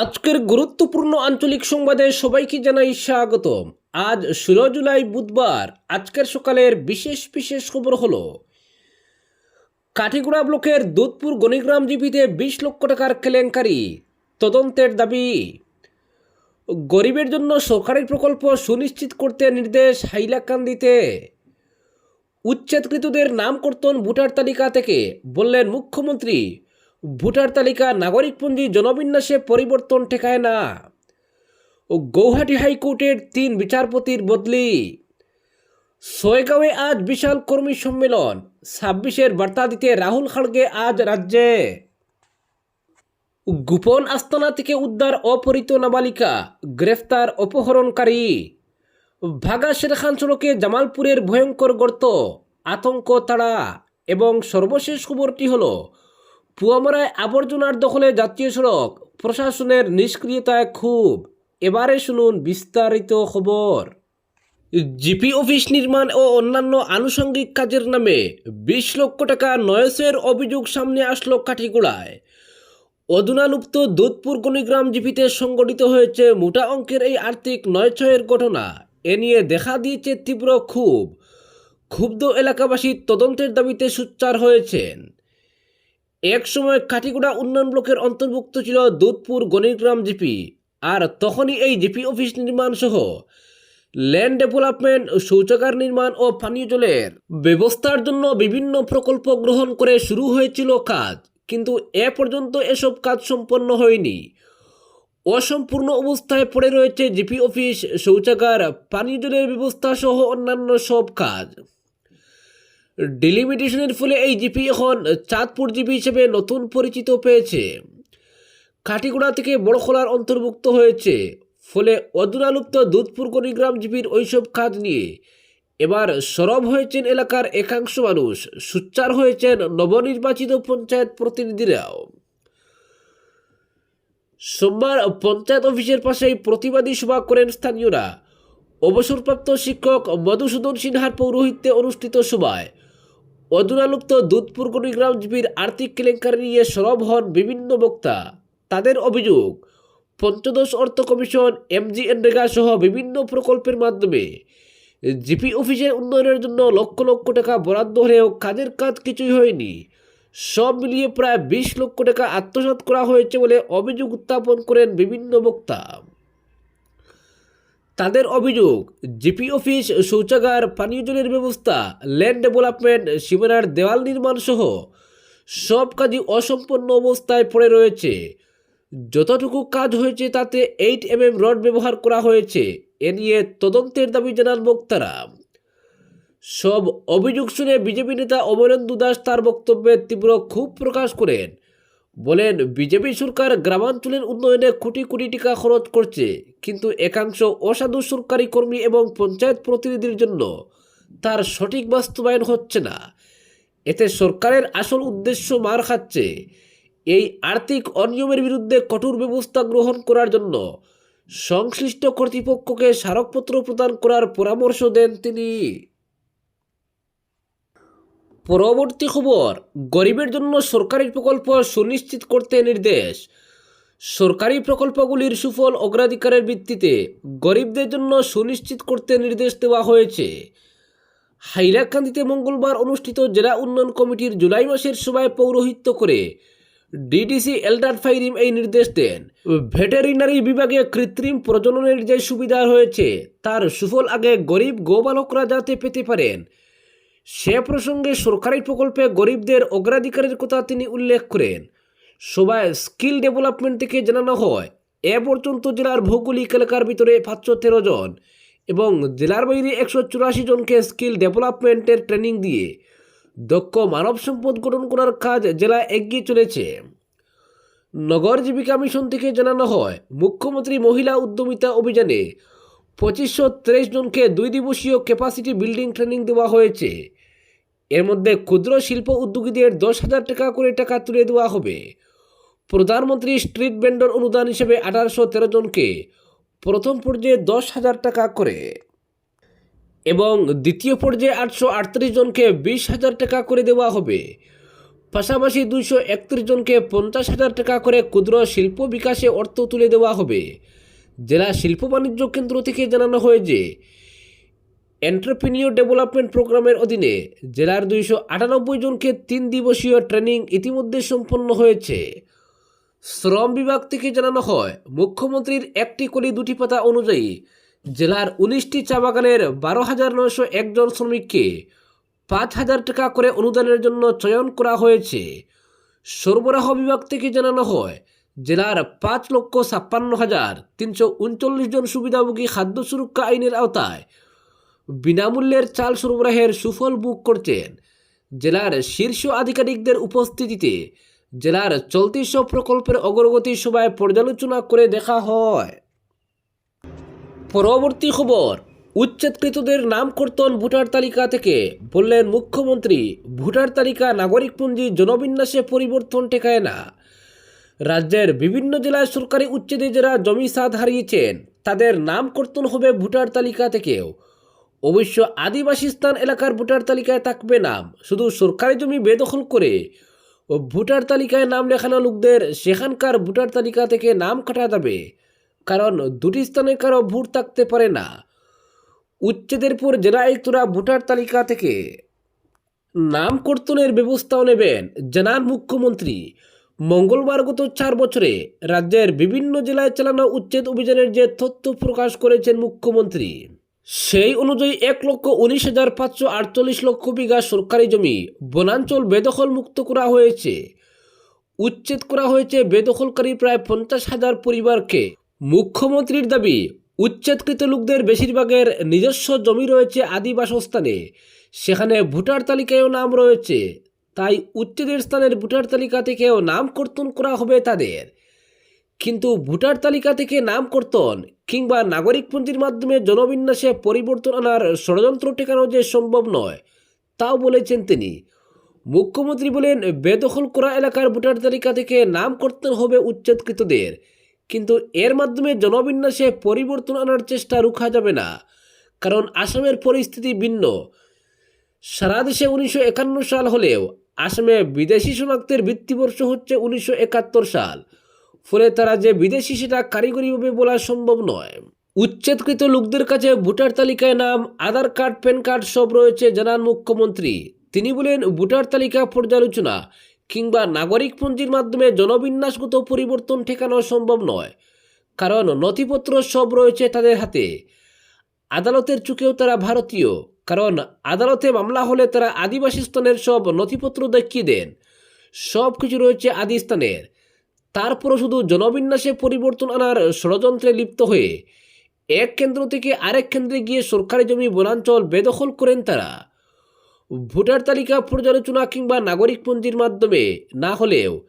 আজকের গুরুত্বপূর্ণ আঞ্চলিক সংবাদে সবাইকে জানাই স্বাগতম। আজ ষোলো জুলাই বুধবার, আজকের সকালের বিশেষ বিশেষ খবর হলো, কাঠিগুড়া ব্লকের দুধপুর গণিগ্রাম জিপিতে বিশ লক্ষ টাকার কেলেঙ্কারি, তদন্তের দাবি, গরিবের জন্য সরকারি প্রকল্প সুনিশ্চিত করতে নির্দেশ হাইলাকান্দিতে, উচ্ছেদকৃতদের নাম কর্তন ভোটার তালিকা থেকে বললেন মুখ্যমন্ত্রী ভোটার তালিকা নাগরিকপঞ্জি জনবিন্যাসে পরিবর্তন ঠেকায় না। ও গৌহাটি হাইকোর্টের তিন বিচারপতির বদলি। সোয়গাঁওয়ে আজ বিশাল কর্মী সম্মেলন। ছাব্বিশের বার্তা দিতে রাহুল খাড়গে আজ রাজ্যে। গোপন আস্তানা থেকে উদ্ধার অপহৃত নাবালিকা, গ্রেফতার অপহরণকারী। ভাগা শেরখান সড়কে জামালপুরের ভয়ঙ্কর গর্ত, আতঙ্ক তাড়া এবং সর্বশেষ খবরটি হলো পুয়ামারায় আবর্জনার দখলে জাতীয় সড়ক। প্রশাসনের নিষ্ক্রিয়তায় খুব এবারে শুনুন বিস্তারিত খবর। জিপি অফিস নির্মাণ ও অন্যান্য আনুষঙ্গিক কাজের নামে বিশ লক্ষ টাকা নয়সের অভিযোগ সামনে আসলো কাঠিগুড়ায়। অধুনালুপ্ত দুধপুর গণিগ্রাম জিপিতে সংগঠিত হয়েছে মোটা অঙ্কের এই আর্থিক নয়ছয়ের ঘটনা। এ নিয়ে দেখা দিয়েছে তীব্র ক্ষোভ। ক্ষুব্ধ এলাকাবাসী তদন্তের দাবিতে সোচ্চার হয়েছেন। একসময় কাটিগুড়া উন্নয়ন ব্লকের অন্তর্ভুক্ত ছিল দুধপুর গণিগ্রাম জিপি। আর তখনই এই জিপি অফিস নির্মাণ সহ ল্যান্ড ডেভেলপমেন্ট, শৌচাগার নির্মাণ ও পানীয় জলের ব্যবস্থার জন্য বিভিন্ন প্রকল্প গ্রহণ করে শুরু হয়েছিল কাজ। কিন্তু এ পর্যন্ত এসব কাজ সম্পন্ন হয়নি। অসম্পূর্ণ অবস্থায় পড়ে রয়েছে জিপি অফিস, শৌচাগার, পানীয় জলের ব্যবস্থা সহ অন্যান্য সব কাজ। ডিলিমিটেশনের ফলে এই জিপি এখন চাঁদপুর জিপি হিসেবে নতুন পরিচিত পেয়েছে। কাটিগুড়া থেকে বড়খোলার অন্তর্ভুক্ত হয়েছে। ফলে অদূরালুপ্ত দুধপুর গণিগ্রাম জিপির ওইসব কাজ নিয়ে। এবার সরব হয়েছেন এলাকার একাংশ মানুষ, সুচ্চার হয়েছেন নবনির্বাচিত পঞ্চায়েত প্রতিনিধিরাও। সোমবার পঞ্চায়েত অফিসের পাশেই প্রতিবাদী সভা করেন স্থানীয়রা। অবসরপ্রাপ্ত শিক্ষক মধুসূদন সিনহার পৌরোহিত্যে অনুষ্ঠিত সভায় অদূরালুপ্ত দুধপুর গণিগ্রাম জিপির আর্থিক কেলেঙ্কারি নিয়ে সরব হন বিভিন্ন বক্তা। তাদের অভিযোগ, পঞ্চদশ অর্থ কমিশন এমজিএনরেগা সহ বিভিন্ন প্রকল্পের মাধ্যমে জিপি অফিসের উন্নয়নের জন্য লক্ষ লক্ষ টাকা বরাদ্দ হলেও কাজের কাজ কিছুই হয়নি। সব মিলিয়ে প্রায় বিশ লক্ষ টাকা আত্মসাৎ করা হয়েছে বলে অভিযোগ উত্থাপন করেন বিভিন্ন বক্তা। তাদের অভিযোগ, জিপি অফিস, শৌচাগার, পানীয় জলের ব্যবস্থা, ল্যান্ড ডেভেলপমেন্ট সীমানার দেওয়াল নির্মাণ সহ সব কাজই অসম্পন্ন অবস্থায় পড়ে রয়েছে। যতটুকু কাজ হয়েছে তাতে এইট এম এম রড ব্যবহার করা হয়েছে। এ নিয়ে তদন্তের দাবি জানান বক্তারা। সব অভিযোগ শুনে বিজেপি নেতা অমরেন্দু দাস তার বক্তব্যে তীব্র ক্ষোভ প্রকাশ করেন। বলেন, বিজেপি সরকার গ্রামাঞ্চলের উন্নয়নে কোটি কোটি টাকা খরচ করছে, কিন্তু একাংশ অসাধু সরকারি কর্মী এবং পঞ্চায়েত প্রতিনিধির জন্য তার সঠিক বাস্তবায়ন হচ্ছে না। এতে সরকারের আসল উদ্দেশ্য মার খাচ্ছে। এই আর্থিক অনিয়মের বিরুদ্ধে কঠোর ব্যবস্থা গ্রহণ করার জন্য সংশ্লিষ্ট কর্তৃপক্ষকে স্মারকপত্র প্রদান করার পরামর্শ দেন তিনি। পরবর্তী খবর, গরিবের জন্য সরকারি প্রকল্প সুনিশ্চিত করতে নির্দেশ। সরকারি প্রকল্পগুলির সুফল অগ্রাধিকারের ভিত্তিতে গরিবদের জন্য সুনিশ্চিত করতে নির্দেশ দেওয়া হয়েছে। হাইলাকান্দিতে মঙ্গলবার অনুষ্ঠিত জেলা উন্নয়ন কমিটির জুলাই মাসের সভায় পৌরোহিত্য করে ডিডিসি এলডার ফাইরিম এই নির্দেশ দেন। ভেটেরিনারি বিভাগে কৃত্রিম প্রজননের যে সুবিধা রয়েছে, তার সুফল আগে গরিব গোবালকরা যাতে পেতে পারেন। সে প্রসঙ্গে সরকারি প্রকল্পে গরিবদের অগ্রাধিকারের কথা তিনি উল্লেখ করেন। সভায় স্কিল ডেভেলপমেন্ট থেকে জানানো হয়, এ পর্যন্ত জেলার ভৌগোলিক এলাকার ভিতরে পাঁচশো তেরো জন এবং জেলার বাইরে একশো চুরাশি জনকে স্কিল ডেভেলপমেন্টের ট্রেনিং দিয়ে দক্ষ মানব সম্পদ গঠন করার কাজ জেলায় এগিয়ে চলেছে। নগর জীবিকা মিশন থেকে জানানো হয়, মুখ্যমন্ত্রী মহিলা উদ্যমিতা অভিযানে পঁচিশশো তেইশ জনকে দুই দিবসীয় ক্যাপাসিটি বিল্ডিং ট্রেনিং দেওয়া হয়েছে। এর মধ্যে ক্ষুদ্র শিল্প উদ্যোগীদের দশ হাজার টাকা করে টাকা তুলে দেওয়া হবে। প্রধানমন্ত্রী স্ট্রিট ভেন্ডর অনুদান হিসেবে আঠারোশো তেরো জনকে প্রথম পর্যায়ে দশ হাজার টাকা করে। এবং দ্বিতীয় পর্যায়ে আটশো আটত্রিশ জনকে বিশ হাজার টাকা করে দেওয়া হবে। পাশাপাশি দুইশো একত্রিশ জনকে পঞ্চাশ হাজার টাকা করে ক্ষুদ্র শিল্প বিকাশে অর্থ তুলে দেওয়া হবে। জেলা শিল্প বাণিজ্য কেন্দ্র থেকে জানানো হয় যে এন্টারপ্রিনিয়র ডেভেলপমেন্ট প্রোগ্রামের অধীনে জেলার দুইশো আটানব্বই জনকে তিন দিবসীয় ট্রেনিং ইতিমধ্যে সম্পন্ন হয়েছে। শ্রম বিভাগ থেকে জানানো হয়, মুখ্যমন্ত্রীর একটি কলি দুটি পাতা অনুযায়ী জেলার উনিশটি চা বাগানের বারো হাজার নয়শো একজন শ্রমিককে পাঁচ হাজার টাকা করে অনুদানের জন্য চয়ন করা হয়েছে। সরবরাহ বিভাগ থেকে জানানো হয় জেলার পাঁচ লক্ষ ছাপ্পান্ন হাজার তিনশো উনচল্লিশ জন সুবিধাভোগী খাদ্য সুরক্ষা আইনের আওতায়। বিনামূল্যের চাল সরবরাহের সুফল বুক করছেন জেলার শীর্ষ আধিকারিকদের উপস্থিতিতে। জেলার চলতি সব প্রকল্পের অগ্রগতি সভায় পর্যালোচনা করে দেখা হয়। পরবর্তী খবর, উচ্ছেদকৃতদের নাম কর্তন ভোটার তালিকা থেকে বললেন মুখ্যমন্ত্রী, ভোটার তালিকা নাগরিকপঞ্জি জনবিন্যাসে পরিবর্তন টেকায় না। রাজ্যের বিভিন্ন জেলায় সরকারি উচ্ছেদে যারা জমি সাদ হারিয়েছেন, তাদের নাম কর্তন হবে ভোটার তালিকা থেকেও। অবশ্য আদিবাসী স্থান এলাকার ভোটার তালিকায় থাকবে নাম, শুধু সরকারি জমি বেদখল করে। ও ভোটার তালিকায় নাম লেখানো লোকদের সেখানকার ভোটার তালিকা থেকে নাম কাটা যাবে, কারণ দুটি স্থানে কারও ভোট থাকতে পারে না। উচ্ছেদের পর জেলা আয়ুক্তরা ভোটার তালিকা থেকে নাম কর্তনের ব্যবস্থাও নেবেন, জানান মুখ্যমন্ত্রী। মঙ্গলবার গত চার বছরে রাজ্যের বিভিন্ন জেলায় চালানো উচ্ছেদ অভিযানের যে তথ্য প্রকাশ করেছেন মুখ্যমন্ত্রী, সেই অনুযায়ী এক লক্ষ উনিশ হাজার পাঁচশো আটচল্লিশ লক্ষ বিঘা সরকারি জমি বনাঞ্চল বেদখল মুক্ত করা হয়েছে। উচ্ছেদ করা হয়েছে বেদখলকারী প্রায় পঞ্চাশ হাজার পরিবারকে। মুখ্যমন্ত্রীর দাবি, উচ্ছেদকৃত লোকদের বেশিরভাগের নিজস্ব জমি রয়েছে আদি বাসস্থানে। সেখানে ভোটার তালিকায়ও নাম রয়েছে। তাই উচ্ছেদের স্থানের ভোটার তালিকা থেকেও নাম কর্তন করা হবে তাদের। কিন্তু ভোটার তালিকা থেকে নাম কর্তন কিংবা নাগরিকপঞ্জির মাধ্যমে জনবিন্যাসে পরিবর্তন আনার ষড়যন্ত্র ঠেকানো যে সম্ভব নয়, তাও বলেছেন তিনি। মুখ্যমন্ত্রী বলেন, বেদখল করা এলাকার ভোটার তালিকা থেকে নাম কর্তন হবে উচ্ছেদকৃতদের। কিন্তু এর মাধ্যমে জনবিন্যাসে পরিবর্তন আনার চেষ্টা রুখা যাবে না, কারণ আসামের পরিস্থিতি ভিন্ন। সারা দেশে উনিশশো একান্ন সাল হলেও আসামে বিদেশি শনাক্তের ভিত্তিবর্ষ হচ্ছে উনিশশো একাত্তর সাল। ফলে তারা যে বিদেশি সেটা কারিগরিভাবে বলা সম্ভব নয়। উচ্ছেদকৃত লোকদের কাছে ভোটার তালিকায় নাম, আধার কার্ড, প্যান কার্ড সব রয়েছে, জানান মুখ্যমন্ত্রী। তিনি বলেন, ভোটার তালিকা পর্যালোচনা কিংবা নাগরিক নাগরিকপঞ্জির মাধ্যমে জনবিন্যাসগত পরিবর্তন ঠেকানো সম্ভব নয়, কারণ নথিপত্র সব রয়েছে তাদের হাতে। আদালতের চুকেও তারা ভারতীয়। কারণ আদালতে মামলা হলে তারা আদিবাসী স্থানের সব নথিপত্র দেখিয়ে দেন। সব কিছু রয়েছে আদি স্থানের। তারপরও শুধু জনবিন্যাসে পরিবর্তন আনার ষড়যন্ত্রে লিপ্ত হয়ে এক কেন্দ্র থেকে আরেক কেন্দ্রে গিয়ে সরকারি জমি বনাঞ্চল বেদখল করেন তারা। ভোটার তালিকা পর্যালোচনা কিংবা নাগরিকপঞ্জির মাধ্যমে না হলেও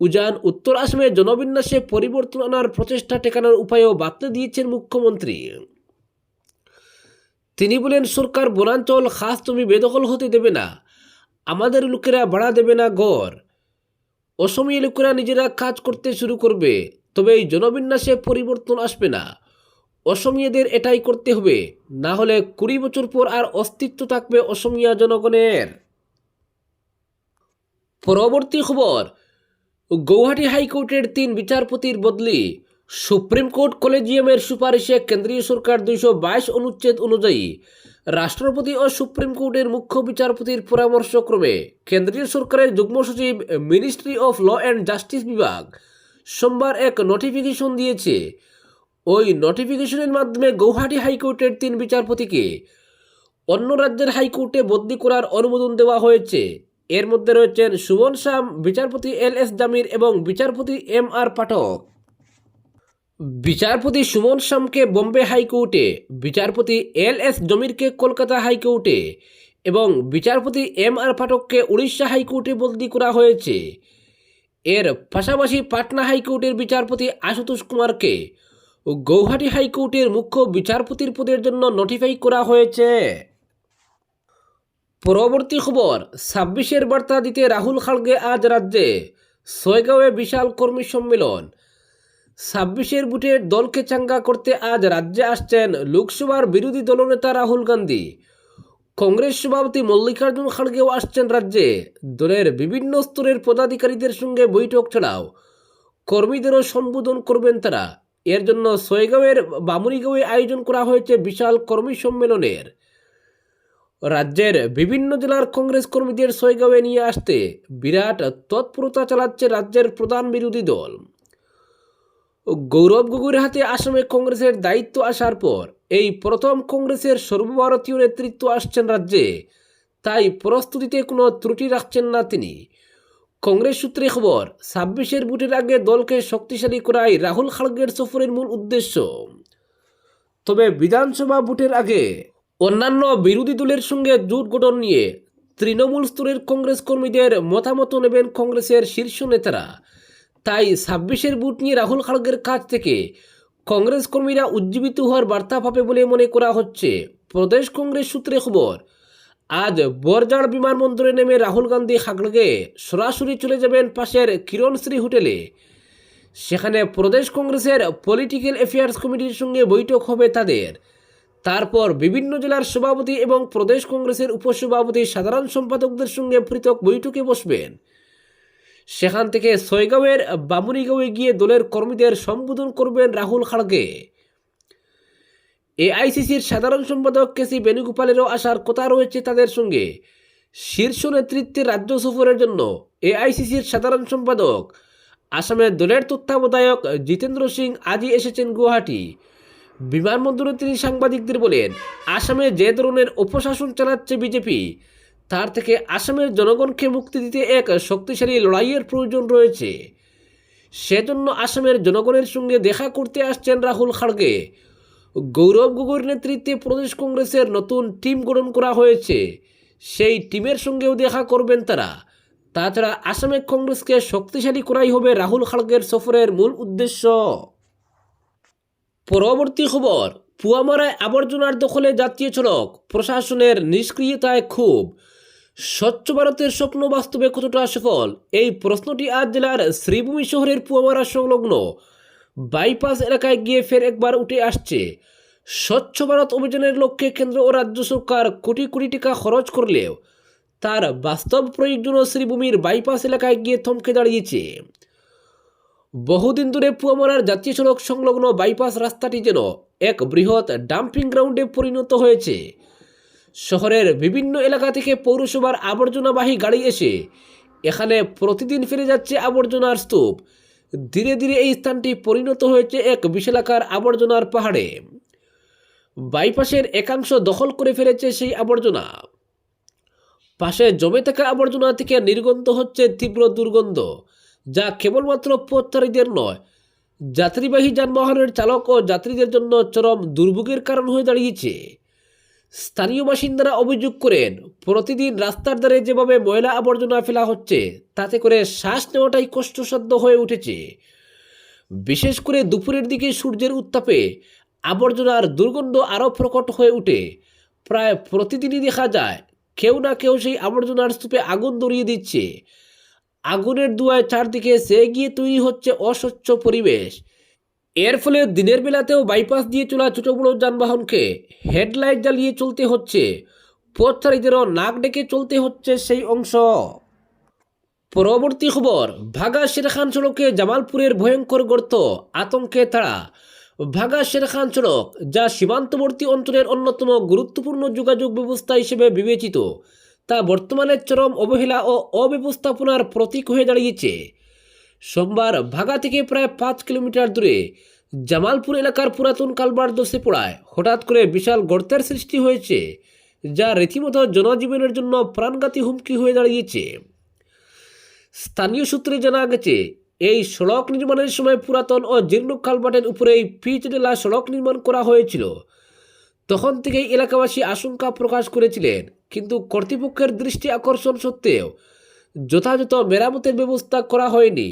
উজান উত্তর আসামে জনবিন্যাসে পরিবর্তন আনার প্রচেষ্টা টেকানোর উপায়ও বাতলে দিয়েছেন মুখ্যমন্ত্রী। তিনি বলেন, সরকার বনাঞ্চল, খাস তুমি বেদখল হতে দেবে না। আমাদের লোকেরা ভাড়া দেবে না গড় অসমীয় লোকেরা নিজেরা কাজ করতে শুরু করবে। তবে এই জনবিন্যাসে পরিবর্তন আসবে না। অসমীয়াদের এটাই করতে হবে। না হলে কুড়ি বছর পর আর অস্তিত্ব থাকবে অসমীয়া জনগণের। পরবর্তী খবর, গৌহাটি হাইকোর্টের তিন বিচারপতির বদলি। সুপ্রিম কোর্ট কলেজিয়ামের সুপারিশে কেন্দ্রীয় সরকার দুইশো বাইশ অনুচ্ছেদ অনুযায়ী রাষ্ট্রপতি ও সুপ্রিম কোর্টের মুখ্য বিচারপতির পরামর্শক্রমে কেন্দ্রীয় সরকারের যুগ্ম সচিব, ministry of law and justice বিভাগ সোমবার এক নোটিফিকেশন দিয়েছে। ওই নোটিফিকেশনের মাধ্যমে গৌহাটি হাইকোর্টের তিন বিচারপতিকে অন্য রাজ্যের হাইকোর্টে বদলি করার অনুমোদন দেওয়া হয়েছে। এর মধ্যে রয়েছেন সুমন শাম, বিচারপতি এল এস জামির এবং বিচারপতি এম আর পাঠক। বিচারপতি সুমন শামকে বোম্বে হাইকোর্টে, বিচারপতি এল এস জমিরকে কলকাতা হাইকোর্টে এবং বিচারপতি এম আর পাঠককে উড়িষ্যা হাইকোর্টে বদলি করা হয়েছে। এর পাশাপাশি পাটনা হাইকোর্টের বিচারপতি আশুতোষ কুমারকে গৌহাটি হাইকোর্টের মুখ্য বিচারপতির পদের জন্য নোটিফাই করা হয়েছে। পরবর্তী খবর, ছাব্বিশের বার্তা দিতে রাহুল খাড়গে আজ রাজ্যে সয়গাঁওয়ে বিশাল কর্মী সম্মেলন। ছাব্বিশের বুটের দলকে চাঙ্গা করতে আজ রাজ্যে আসছেন লোকসভার বিরোধী দলনেতা রাহুল গান্ধী। কংগ্রেস সভাপতি মল্লিকার্জুন খাড়গেও আসছেন রাজ্যে। দলের বিভিন্ন স্তরের পদাধিকারীদের সঙ্গে বৈঠক ছাড়াও কর্মীদেরও সম্বোধন করবেন তারা। এর জন্য সয়গাঁওয়ের বামুনিগাঁওয়ে আয়োজন করা হয়েছে বিশাল কর্মী সম্মেলনের। রাজ্যের বিভিন্ন জেলার কংগ্রেস কর্মীদের সয়গাঁওয়ে নিয়ে আসতে বিরাট তৎপরতা চালাচ্ছে রাজ্যের প্রধান বিরোধী দল। গৌরব গগৈর হাতে আসামে কংগ্রেসের দায়িত্ব আসার পর এই প্রথম কংগ্রেসের সর্বভারতীয় নেতৃত্ব আসছেন রাজ্যে। তাই প্রস্তুতিতে কোনো ত্রুটি রাখছেন না তিনি। কংগ্রেস সূত্রে খবর, ছাব্বিশের ভোটের আগে দলকে শক্তিশালী করাই রাহুল খাড়গের সফরের মূল উদ্দেশ্য। তবে বিধানসভা ভোটের আগে অন্যান্য বিরোধী দলের সঙ্গে জোট গঠন নিয়ে তৃণমূল স্তরের কংগ্রেস কর্মীদের মতামত নেবেন কংগ্রেসের শীর্ষ নেতারা। তাই ছাব্বিশের বুট নিয়ে রাহুল খাড়গের কাছ থেকে কংগ্রেস কর্মীরা উজ্জীবিত হওয়ার বার্তা পাবে বলে মনে করা হচ্ছে। প্রদেশ কংগ্রেস সূত্রে খবর, আজ বরজাড় বিমানবন্দরে নেমে রাহুল গান্ধী খাগড়াগে সরাসরি চলে যাবেন পাশের কিরণশ্রী হোটেলে। সেখানে প্রদেশ কংগ্রেসের পলিটিক্যাল অ্যাফেয়ার্স কমিটির সঙ্গে বৈঠক হবে তাদের। তারপর বিভিন্ন জেলার সভাপতি এবং প্রদেশ কংগ্রেসের উপসভাপতি সাধারণ সম্পাদকদের সঙ্গে পৃথক বৈঠকে বসবেন। সেখান থেকে সয়গাঁওয়ের বামুনিগাঁওয়ে গিয়ে দলের কর্মীদের সম্বোধন করবেন রাহুল খাড়গে। এআইসিসির সাধারণ সম্পাদক কেসি বেণুগোপালেরও আসার কথা রয়েছে তাদের সঙ্গে। শীর্ষ নেতৃত্বের রাজ্য সফরের জন্য এআইসিসির সাধারণ সম্পাদক, আসামের দলের তত্ত্বাবধায়ক জিতেন্দ্র সিং আজই এসেছেন গুয়াহাটি। বিমানবন্দরে তিনি সাংবাদিকদের বলেন, আসামে যে ধরনের অপশাসন চালাচ্ছে বিজেপি তার থেকে আসামের জনগণকে মুক্তি দিতে এক শক্তিশালী লড়াইয়ের প্রয়োজন রয়েছে। সেজন্য আসামের জনগণের সঙ্গে দেখা করতে আসছেন রাহুল খাড়গে। গৌরব গগৈর নেতৃত্বে প্রদেশ কংগ্রেসের নতুন টিম গঠন করা হয়েছে। সেই টিমের সঙ্গেও দেখা করবেন তারা। তাছাড়া আসামে কংগ্রেসকে শক্তিশালী করাই হবে রাহুল খাড়গের সফরের মূল উদ্দেশ্য। পরবর্তী খবর, পুয়ামারায় আবর্জনার দখলে জাতীয় সড়ক প্রশাসনের নিষ্ক্রিয়তায় খুব স্বচ্ছ ভারতের স্বপ্ন বাস্তবে কতটা সফল? এই প্রশ্নটি আজ জেলার শ্রীভূমি শহরের পুয়ামারা সংলগ্ন বাইপাস এলাকায় গিয়ে ফের একবার উঠে আসছে। স্বচ্ছ ভারত অভিযানের লক্ষ্যে কেন্দ্র ও রাজ্য সরকার কোটি কোটি টাকা খরচ করলেও তার বাস্তব প্রয়োজন শ্রীভূমির বাইপাস এলাকায় গিয়ে থমকে দাঁড়িয়েছে। বহুদিন ধরে পুয়ামারার জাতীয় সড়ক সংলগ্ন বাইপাস রাস্তাটি যেন এক বৃহৎ ডাম্পিং গ্রাউন্ডে পরিণত হয়েছে। শহরের বিভিন্ন এলাকা থেকে পৌরসভার আবর্জনাবাহী গাড়ি এসে এখানে প্রতিদিন ফিরে যাচ্ছে আবর্জনার স্তূপ। ধীরে ধীরে এই স্থানটি পরিণত হয়েছে এক বিশালাকার আবর্জনার পাহাড়ে। বাইপাসের একাংশ দখল করে ফেলেছে সেই আবর্জনা। পাশে জমে থাকা আবর্জনা থেকে নির্গন্ধ হচ্ছে তীব্র দুর্গন্ধ, যা কেবলমাত্র পথচারীদের নয়, যাত্রীবাহী যানবাহনের চালক ও যাত্রীদের জন্য চরম দুর্ভোগের কারণ হয়ে দাঁড়িয়েছে। স্থানীয় বাসিন্দারা অভিযোগ করেন, প্রতিদিন রাস্তার ধারে যেভাবে ময়লা আবর্জনা ফেলা হচ্ছে, তাতে করে শ্বাস নেওয়াটাই কষ্টসাধ্য হয়ে উঠেছে। বিশেষ করে দুপুরের দিকে সূর্যের উত্তাপে আবর্জনার দুর্গন্ধ আরও প্রকট হয়ে ওঠে প্রায় প্রতিদিনই দেখা যায়, কেউ না কেউ সেই আবর্জনার স্তূপে আগুন ধরিয়ে দিচ্ছে। আগুনের দুয়ায় চারদিকে সে গিয়ে তৈরি হচ্ছে অস্বচ্ছ পরিবেশ। এর ফলে দিনের বেলাতেও বাইপাস দিয়ে চলা ছোট বড় যানবাহনকে হেডলাইট জ্বালিয়ে চলতে হচ্ছে। পথচারীদেরও নাক ডেকে চলতে হচ্ছে সেই অংশ। পরবর্তী খবর, ভাগা শেরখান সড়কে জামালপুরের ভয়ঙ্কর গর্ত, আতঙ্কে তাড়া ভাগা শেরখান সড়ক, যা সীমান্তবর্তী অঞ্চলের অন্যতম গুরুত্বপূর্ণ যোগাযোগ ব্যবস্থা হিসেবে বিবেচিত, তা বর্তমানে চরম অবহেলা ও অব্যবস্থাপনার প্রতীক হয়ে দাঁড়িয়েছে। সোমবার ভাগা থেকে প্রায় পাঁচ কিলোমিটার দূরে জামালপুর এলাকার পুরাতন কালবার দোষে পড়ায় হঠাৎ করে বিশাল গর্তের সৃষ্টি হয়েছে, যা রীতিমতো জনজীবনের জন্য প্রাণঘাতী হুমকি হয়ে দাঁড়িয়েছে। স্থানীয় সূত্রে জানা গেছে, এই সড়ক নির্মাণের সময় পুরাতন ও জীর্ণ কালবাটের উপরেই পিচ ডেলা সড়ক নির্মাণ করা হয়েছিল। তখন থেকেই এলাকাবাসী আশঙ্কা প্রকাশ করেছিলেন, কিন্তু কর্তৃপক্ষের দৃষ্টি আকর্ষণ সত্ত্বেও যথাযথ মেরামতের ব্যবস্থা করা হয়নি।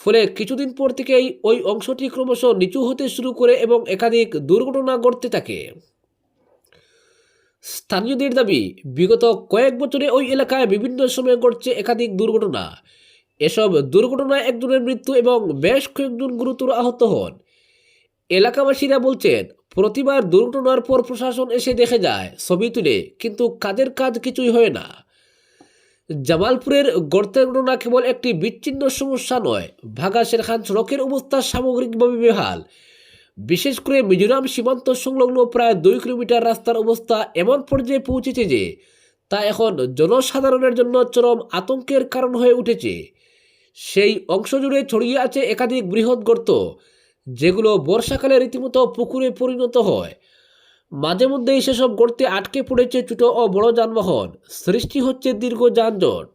ফলে কিছুদিন পর থেকেই ওই অংশটি ক্রমশ নিচু হতে শুরু করে এবং একাধিক দুর্ঘটনা ঘটতে থাকে। স্থানীয়দের দাবি, বিগত কয়েক বছরে ওই এলাকায় বিভিন্ন সময়ে ঘটছে একাধিক দুর্ঘটনা। এসব দুর্ঘটনায় একজনের মৃত্যু এবং বেশ কয়েকজন গুরুতর আহত হন। এলাকাবাসীরা বলছেন, প্রতিবার দুর্ঘটনার পর প্রশাসন এসে দেখে যায়, ছবি তুলে, কিন্তু কাজের কাজ কিছুই হয় না। জামালপুরের গর্তের ঘটনা কেবল একটি বিচ্ছিন্ন সমস্যা নয়, ভাগা শেরখান সড়কের অবস্থা সামগ্রিকভাবে বেহাল। বিশেষ করে মিজোরাম সীমান্ত সংলগ্ন প্রায় দুই কিলোমিটার রাস্তার অবস্থা এমন পর্যায়ে পৌঁছেছে যে, তা এখন জনসাধারণের জন্য চরম আতঙ্কের কারণ হয়ে উঠেছে। সেই অংশ জুড়ে ছড়িয়ে আছে একাধিক বৃহৎ গর্ত, যেগুলো বর্ষাকালে রীতিমতো পুকুরে পরিণত হয়। মাঝে মধ্যেই সেসব গর্তে আটকে পড়েছে ছোট ও বড় যানবাহন। সৃষ্টি হচ্ছে দীর্ঘ যানজট।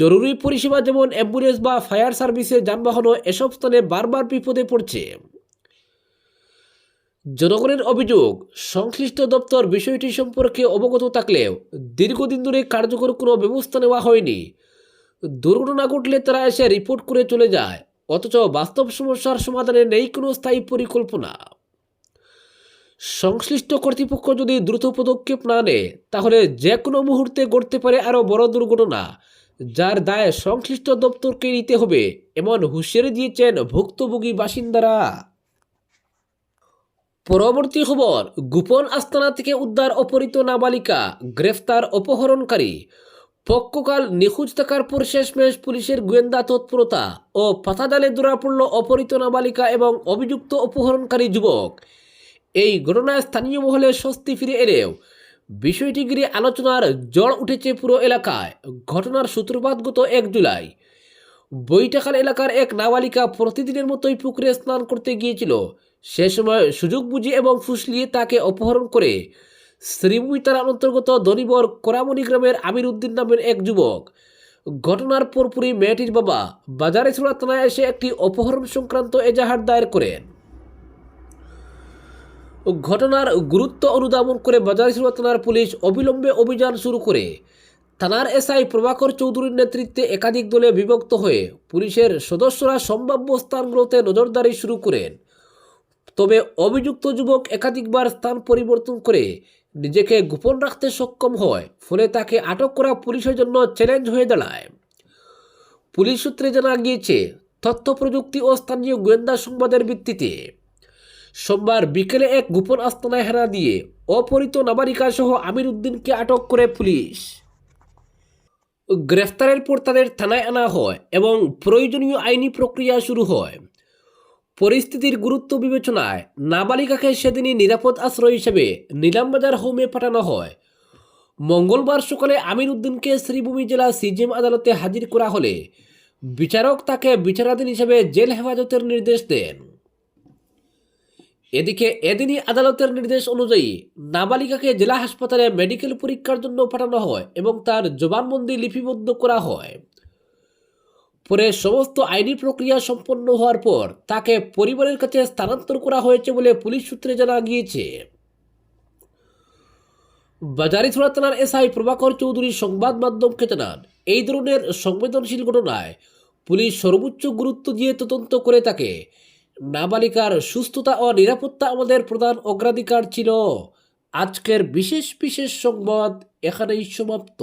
জরুরি পরিষেবা যেমন অ্যাম্বুলেন্স বা ফায়ার সার্ভিসের যানবাহনও এসব স্থানে বারবার বিপদে পড়ছে। জনগণের অভিযোগ, সংশ্লিষ্ট দপ্তর বিষয়টি সম্পর্কে অবগত থাকলেও দীর্ঘদিন ধরে কার্যকর কোনো ব্যবস্থা নেওয়া হয়নি। দুর্ঘটনা ঘটলে তারা এসে রিপোর্ট করে চলে যায়, অথচ বাস্তব সমস্যার সমাধানে নেই কোনো স্থায়ী পরিকল্পনা। সংশ্লিষ্ট কর্তৃপক্ষ যদি দ্রুত পদক্ষেপ না নেয়, তাহলে যে কোনো মুহূর্তে ঘটতে পারে আরও বড় দুর্ঘটনা, যার দায় সংশ্লিষ্ট দপ্তরকে নিতে হবে, এমন হুঁশিয়ারি দিয়েছেন ভুক্তভোগী বাসিন্দারা। পরবর্তী খবর, গোপন আস্তানা থেকে উদ্ধার অপহৃত নাবালিকা গ্রেফতার অপহরণকারী। পক্ষকাল নিখোঁজ থাকার পর শেষমেশ পুলিশের গোয়েন্দা তৎপরতা ও পাতাজালে ধরা পড়ল অপহৃত নাবালিকা এবং অভিযুক্ত অপহরণকারী যুবক। এই ঘটনায় স্থানীয় মহলে স্বস্তি ফিরে এলেও বিষয়টি ঘিরে আলোচনার জড় উঠেছে পুরো এলাকায়। ঘটনার সূত্রপাত গত এক জুলাই। বৈটাখাল এলাকার এক নাবালিকা প্রতিদিনের মতোই পুকুরে স্নান করতে গিয়েছিল। সে সময় সুযোগ বুঝে এবং ফুসলিয়ে তাকে অপহরণ করে শ্রীভূমি থানার অন্তর্গত দনিবর কোরামণি গ্রামের আমির উদ্দিন নামের এক যুবক। ঘটনার পরপরই মেয়েটির বাবা বাজারে ছোড়া থানায় এসে একটি অপহরণ সংক্রান্ত এজাহার দায়ের করেন। ঘটনার গুরুত্ব অনুধাবন করে বাজারিসুরা থানার পুলিশ অবিলম্বে অভিযান শুরু করে। থানার এসআই প্রভাকর চৌধুরীর নেতৃত্বে একাধিক দলে বিভক্ত হয়ে পুলিশের সদস্যরা সম্ভাব্য স্থানগুলোতে নজরদারি শুরু করেন। তবে অভিযুক্ত যুবক একাধিকবার স্থান পরিবর্তন করে নিজেকে গোপন রাখতে সক্ষম হয়, ফলে তাকে আটক করা পুলিশের জন্য চ্যালেঞ্জ হয়ে দাঁড়ায়। পুলিশ সূত্রে জানা গিয়েছে, তথ্য প্রযুক্তি ও স্থানীয় গোয়েন্দা সংবাদের ভিত্তিতে সোমবার বিকেলে এক গোপন আস্তানায় হেনা দিয়ে অপহৃত নাবালিকা সহ আমির উদ্দিনকে আটক করে পুলিশ। গ্রেফতারের পর তাদের থানায় আনা হয় এবং প্রয়োজনীয় আইনি প্রক্রিয়া শুরু হয়। পরিস্থিতির গুরুত্ব বিবেচনায় নাবালিকাকে সেদিনই নিরাপদ আশ্রয় হিসেবে নিলামবাজার হোমে পাঠানো হয়। মঙ্গলবার সকালে আমির উদ্দিনকে শ্রীভূমি জেলা সিজিএম আদালতে হাজির করা হলে বিচারক তাকে বিচারাধীন হিসেবে জেল হেফাজতের নির্দেশ দেন। এদিকে এদিনই আদালতের নির্দেশ অনুযায়ী নাবালিকাকে জেলা হাসপাতালে মেডিকেল পরীক্ষার জন্য পাঠানো হয় এবং তার জবানবন্দি লিপিবদ্ধ করা হয়। পরে সমস্ত আইনি প্রক্রিয়া সম্পন্ন হওয়ার পর তাকে পরিবারের কাছে স্থানান্তর করা হয়েছে বলে পুলিশ সূত্রে জানা গিয়েছে। বাজারিছড়া থানার এসআই প্রভাকর চৌধুরী সংবাদ মাধ্যমকে জানান, এই ধরনের সংবেদনশীল ঘটনায় পুলিশ সর্বোচ্চ গুরুত্ব দিয়ে তদন্ত করে থাকে নাবালিকার সুস্থতা ও নিরাপত্তা আমাদের প্রধান অগ্রাধিকার ছিল। আজকের বিশেষ বিশেষ সংবাদ এখানেই সমাপ্ত।